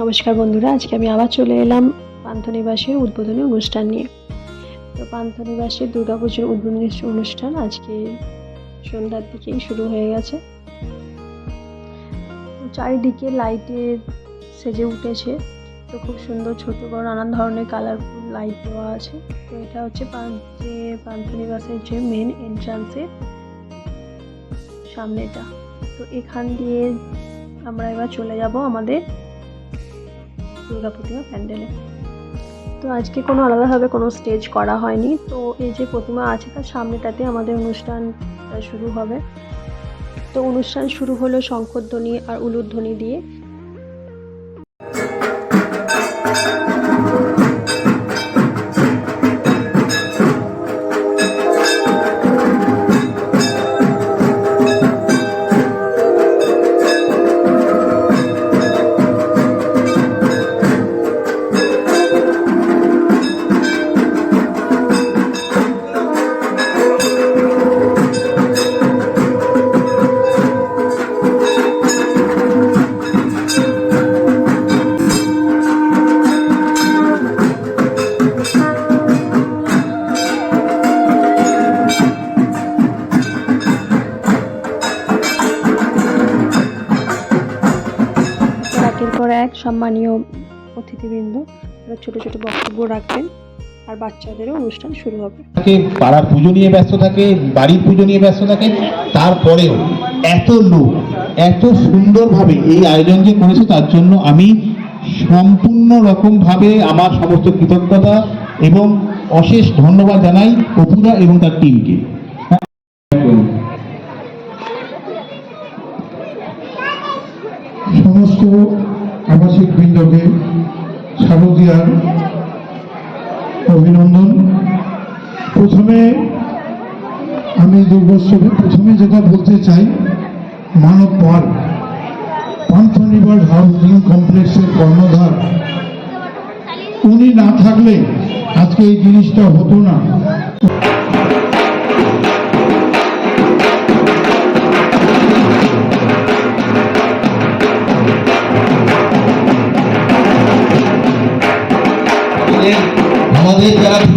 নমস্কার বন্ধুরা, আজকে আমি আবার চলে এলাম পান্থনিবাসের উদ্বোধনী অনুষ্ঠান নিয়ে। তো পান্থনিবাসের দুর্গাপুজোর উদ্বোধনী অনুষ্ঠান আজকে সন্ধ্যার দিকেই শুরু হয়ে গেছে। চারিদিকে লাইটের সেজে উঠেছে। তো খুব সুন্দর ছোট বড় নানান ধরনের কালারফুল লাইট দেওয়া আছে। তো এটা হচ্ছে যে পান্থনিবাসের যে মেন এন্ট্রান্সের সামনেটা। তো এখান দিয়ে আমরা এবার চলে যাব আমাদের দুর্গা প্রতিমা প্যান্ডেলে। তো আজকে কোনো আলাদাভাবে কোনো স্টেজ করা হয়নি। তো এই যে প্রতিমা আছে, তার সামনেটাতে আমাদের অনুষ্ঠানটা শুরু হবে। তো অনুষ্ঠান শুরু হলো শঙ্করধ্বনি আর উলুধ্বনি দিয়ে। সম্মানীয় অতিথিবৃন্দ ছোটো ছোটো বক্তব্য রাখবেন আর বাচ্চাদেরও অনুষ্ঠান শুরু হবে। পাড়া পুজো নিয়ে ব্যস্ত থাকে বাড়ির পুজো নিয়ে ব্যস্ত থাকে, তারপরেও এত লোক, এত সুন্দরভাবে এই আয়োজন যে করেছে, তার জন্য আমি সম্পূর্ণ রকমভাবে আমার সমস্ত কৃতজ্ঞতা এবং অশেষ ধন্যবাদ জানাই অপুদা এবং তার টিমকে সমস্ত বৃন্দকে শারদীয়ার অভিনন্দন। প্রথমে আমি দুর্গোৎসবে প্রথমে যেটা বলতে চাই, মানব পাল। পান্থনিবাস হাউজিং কমপ্লেক্সের কর্ণধার। উনি না থাকলে আজকে এই জিনিসটা হতো না।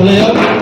বক্তব্য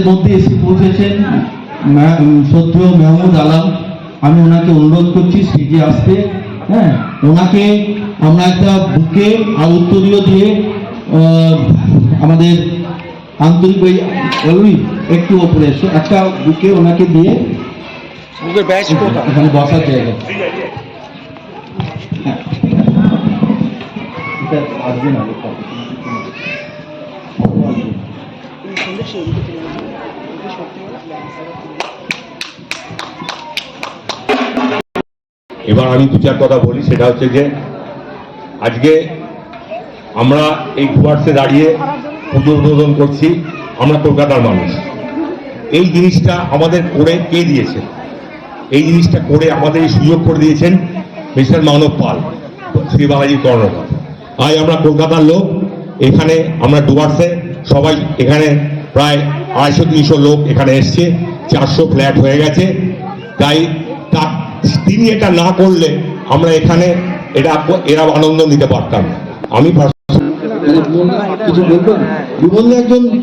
আমাদের মধ্যে এসে পৌঁছেছেন শ্রদ্ধেয় মেহমুদ আলম। আমি ওনাকে অনুরোধ করছি স্টেজে আসতে হ্যাঁ? ওনাকে আমরা একটা বুকে আর উত্তরীয় দিয়ে আহ, আমাদের আন্তরিক ওই একটু ওপরে এসো। একটা বুকে ওনাকে দিয়ে এখানে বসার জায়গা। হ্যাঁ। এটা আসবে না লোকটা। এবার আমি দু চার কথা বলি, সেটা হচ্ছে যে আজকে আমরা এই ডুয়ার্সে দাঁড়িয়ে পুজো উদ্বোধন করছি, আমরা কলকাতার মানুষ। এই জিনিসটা আমাদের করে কে দিয়েছে? এই জিনিসটা করে আমাদের এই সুযোগ করে দিয়েছেন মিস্টার মানব পাল, শ্রী বালাজি কর্ণধার আজ আমরা কলকাতার লোক, এখানে আমরা ডুয়ার্সে সবাই এখানে প্রায় আড়াইশো তিনশো লোক এখানে এসছে চারশো ফ্ল্যাট হয়ে গেছে। তাই তা- তিনি এটা না করলে আমরা এখানে এটা এরা আনন্দ নিতে পারতাম। না। আমি কিছু বলবেন? বিমল একজন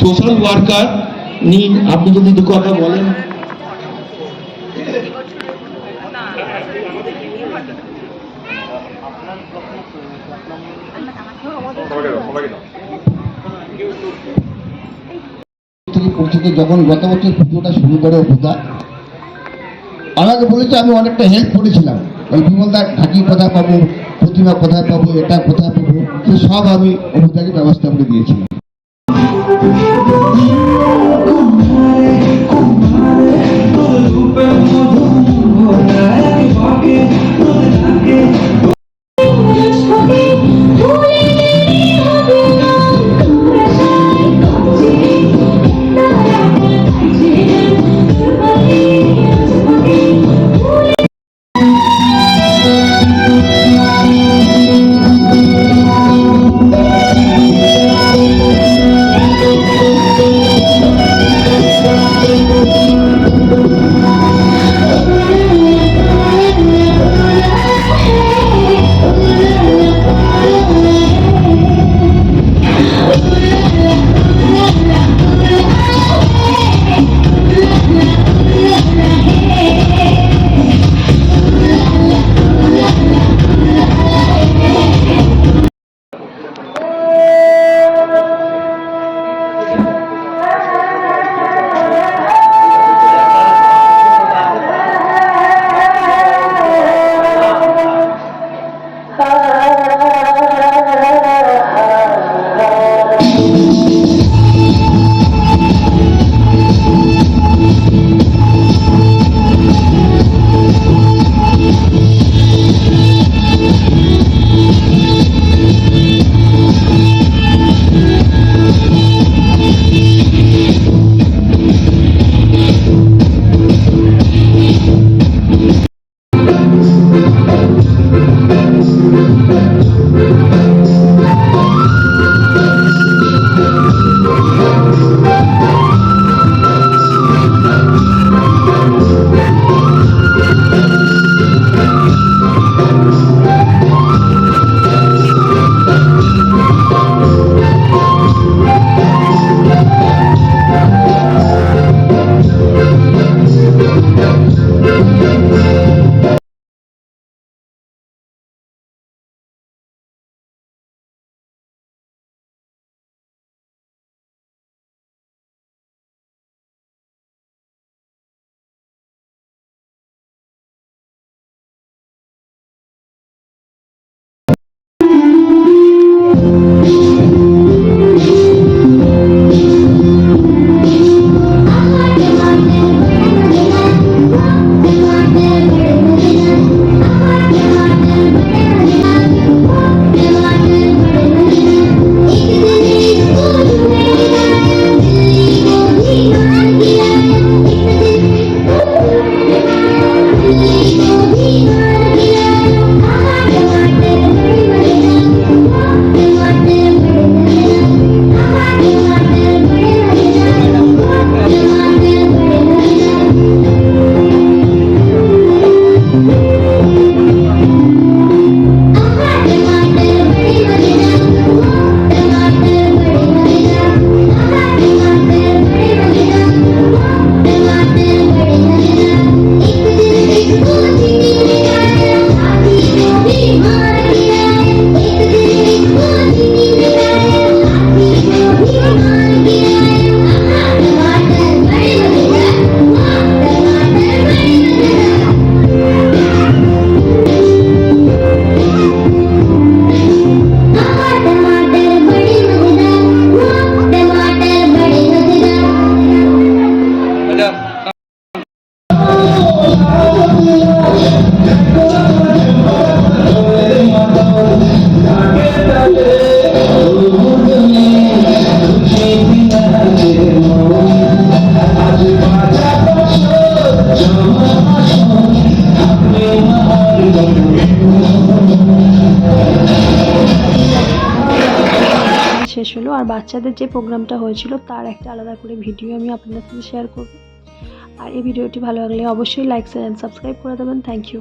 সোশ্যাল ওয়ার্কার নিন আপনি যদি দু কথা বলেন। থেকে যখন গত বছর পুজোটা শুরু করে পূজা আমাকে বলেছে আমি অনেকটা হেল্প করেছিলাম। ওই বিমল দা ঢাকি কোথায় পাবো প্রতিমা কোথায় পাবো এটা কোথায় পাবো সব আমি অভিজ্ঞতাকে ব্যবস্থা করে দিয়েছিলাম। শেষ হলো। আর বাচ্চাদের যে প্রোগ্রামটা হয়েছিল, তার একটা আলাদা করে ভিডিও আমি আপনাদের সাথে শেয়ার করব। আর এই ভিডিওটি ভালো লাগলে অবশ্যই লাইক শেয়ার অ্যান্ড সাবস্ক্রাইব করে দেবেন। Thank you